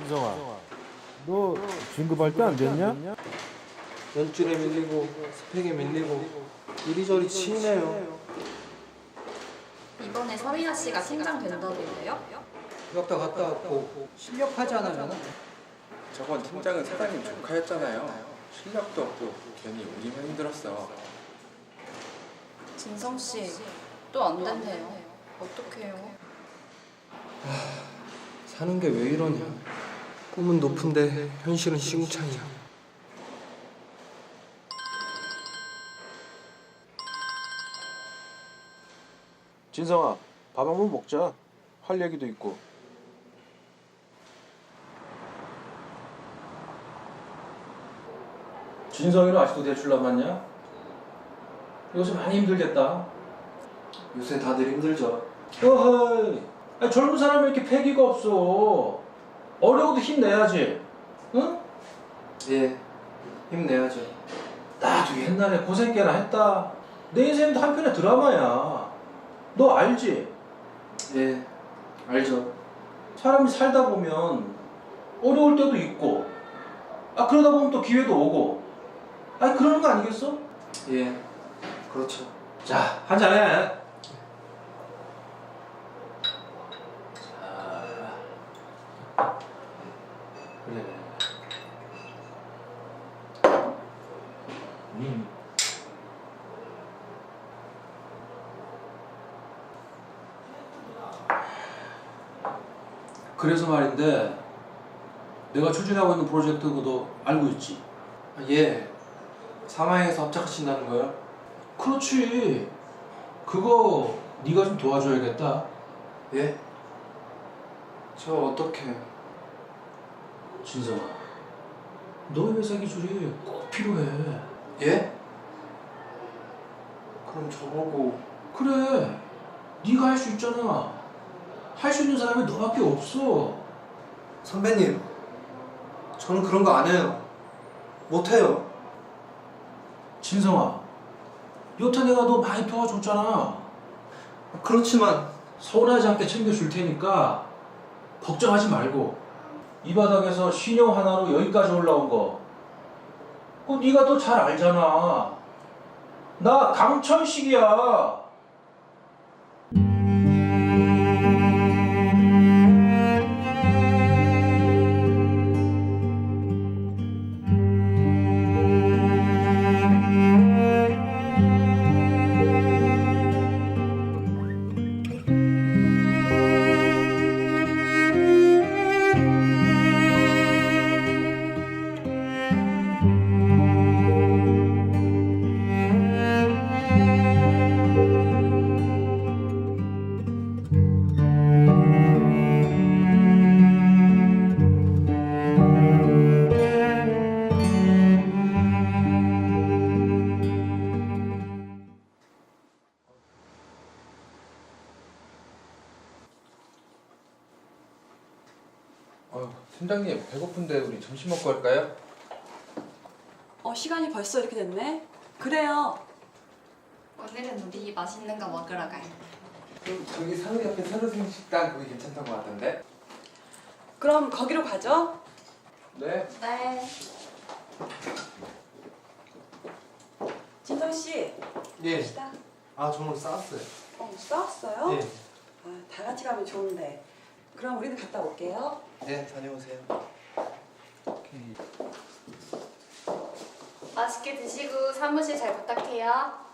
인성아, 너 진급할 때 안 됐냐? 연줄에 밀리고 스펙에 밀리고 이리저리 치이네요. 이번에 서민아 씨가 팀장 된다던데요? 휴학도 갔다 왔고 실력하지 않으면 저번 팀장은 사장님 조카였잖아요. 실력도 없고 괜히 우리만 힘들었어. 진성 씨 또안 된대요. 어떡해요? 사는 게 왜 이러냐. 꿈은 높은데 현실은 시궁창이야. 진성아, 밥 한 번 먹자. 할 얘기도 있고. 진성이는 아직도 대출 남았냐? 요새 많이 힘들겠다. 요새 다들 힘들죠. 어허이, 젊은 사람이 이렇게 패기가 없어. 어려워도 힘내야지. 응? 예, 힘내야죠. 나도 옛날에 고생 꽤나 했다. 내 인생도 한편의 드라마야. 너 알지? 예, 알죠. 사람이 살다 보면 어려울 때도 있고, 아 그러다 보면 또 기회도 오고. 아니 그러는 거 아니겠어? 예, 그렇죠. 자, 한잔 해. 자. 그래. 음. 그래서 말인데 내가 추진하고 있는 프로젝트 그도 알고 있지? 아, 예, 사마에서 합작하신다는 거요? 그렇지. 그거 네가 좀 도와줘야겠다. 예? 저 어떻게? 진성아, 너의 회사 기술이 꼭 필요해. 예? 그럼 저보고 그래, 네가 할 수 있잖아. 할 수 있는 사람이 너밖에 없어. 선배님, 저는 그런 거 안 해요. 못 해요. 진성아, 여태 내가 너 많이 도와줬잖아. 그렇지만 서운하지 않게 챙겨줄 테니까 걱정하지 말고 이 바닥에서 신용 하나로 여기까지 올라온 거 그거 네가 또잘 알잖아 나 강천식이야 우리 점심 먹고 할까요? 어, 시간이 벌써 이렇게 됐네? 그래요. 오늘은 우리 맛있는 거 먹으러 가요. 그 저기 산후 옆에 새로 생긴 식당 거기 괜찮다고 하던데. 그럼 거기로 가죠. 네. 네. 진성 씨, 예. 시다. 아 저는 싸웠어요. 어, 싸웠어요? 예. 아, 다 같이 가면 좋은데. 그럼 우리는 갔다 올게요. 네, 다녀오세요. 맛있게 드시고 사무실 잘 부탁해요.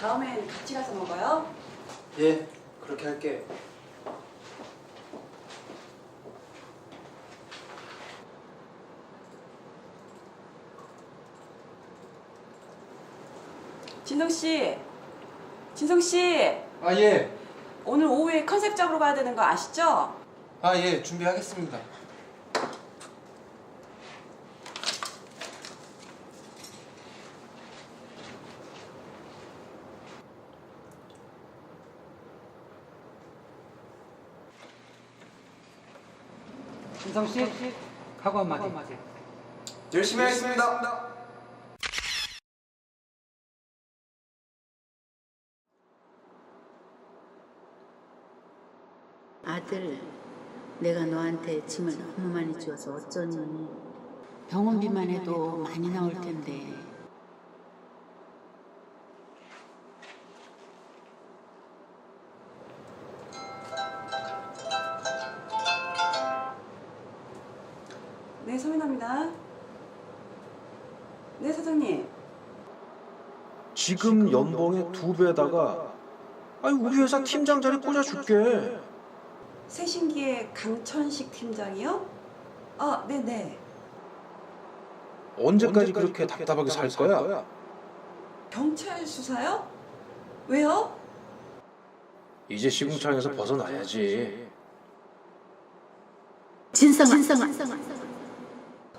다음엔 같이 가서 먹어요. 예, 그렇게 할게요. 진성 씨, 진성 씨, 아, 예. 오늘 오후에 컨셉 잡으러 가야 되는 거 아시죠? 아, 예, 준비하겠습니다. 진성 씨, 각오 한마디. 열심히 하겠습니다. 아들, 내가 너한테 짐을 너무 많이 주어서 어쩌니. 병원비만 해도 많이 나올 텐데. 네, 사장님. 지금 연봉의 두 배에다가 아니 우리 회사 팀장 자리 꽂아줄게. 새신기의 강천식 팀장이요? 아, 네네. 언제까지 그렇게 답답하게 살 거야? 경찰 수사요? 왜요? 이제 시궁창에서 벗어나야지. 진성아, 진성아.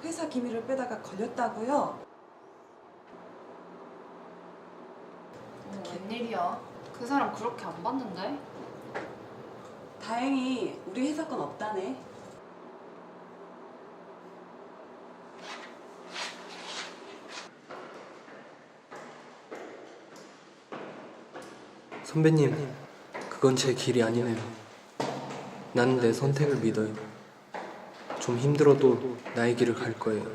회사 기밀을 빼다가 걸렸다고요? 어, 웬일이야? 그 사람 그렇게 안 봤는데? 다행히 우리 회사 건 없다네. 선배님, 그건 제 길이 아니네요. 나는 내 선택을 믿어요. 좀 힘들어도 나의 길을 갈 거예요.